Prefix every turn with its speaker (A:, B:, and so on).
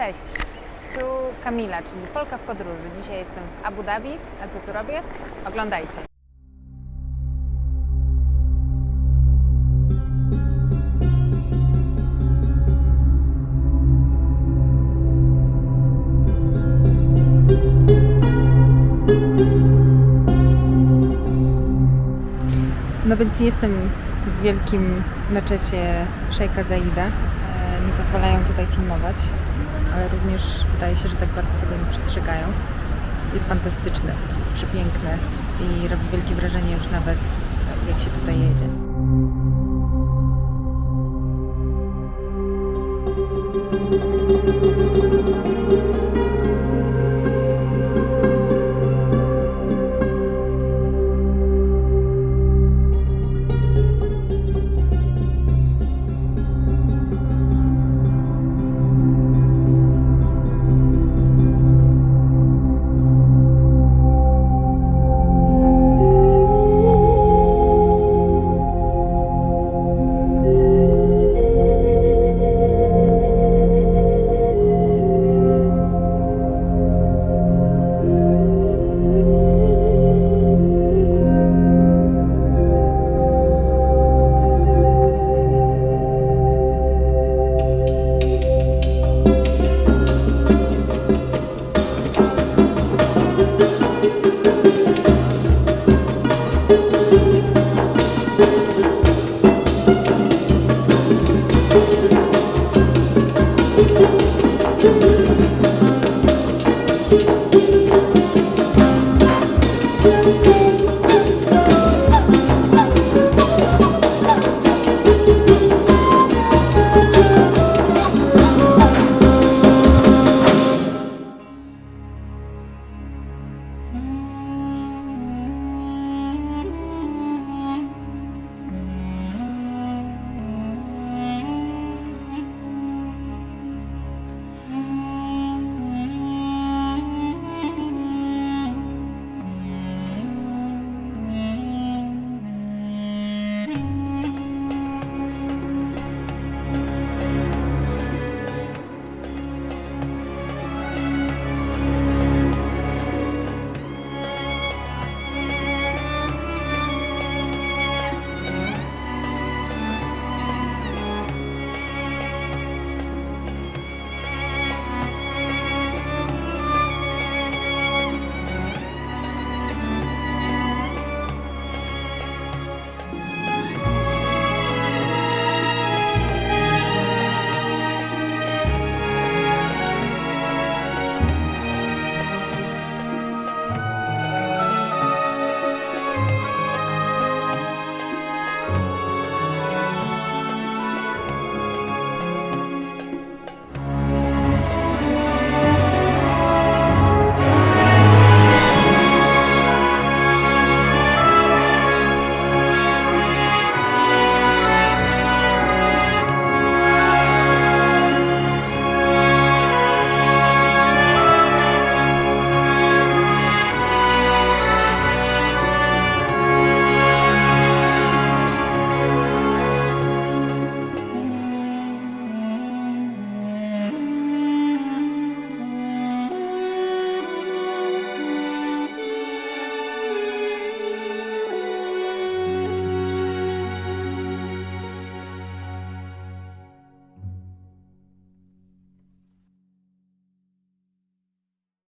A: Cześć, tu Kamila, czyli Polka w podróży. Dzisiaj jestem w Abu Dhabi, a co tu robię? Oglądajcie. No więc jestem w wielkim meczecie Szejka Zaida nie pozwalają tutaj filmować, ale również wydaje się, że tak bardzo tego nie przestrzegają. Jest fantastyczny, jest przepiękny i robi wielkie wrażenie już nawet jak się tutaj jedzie. Thank you.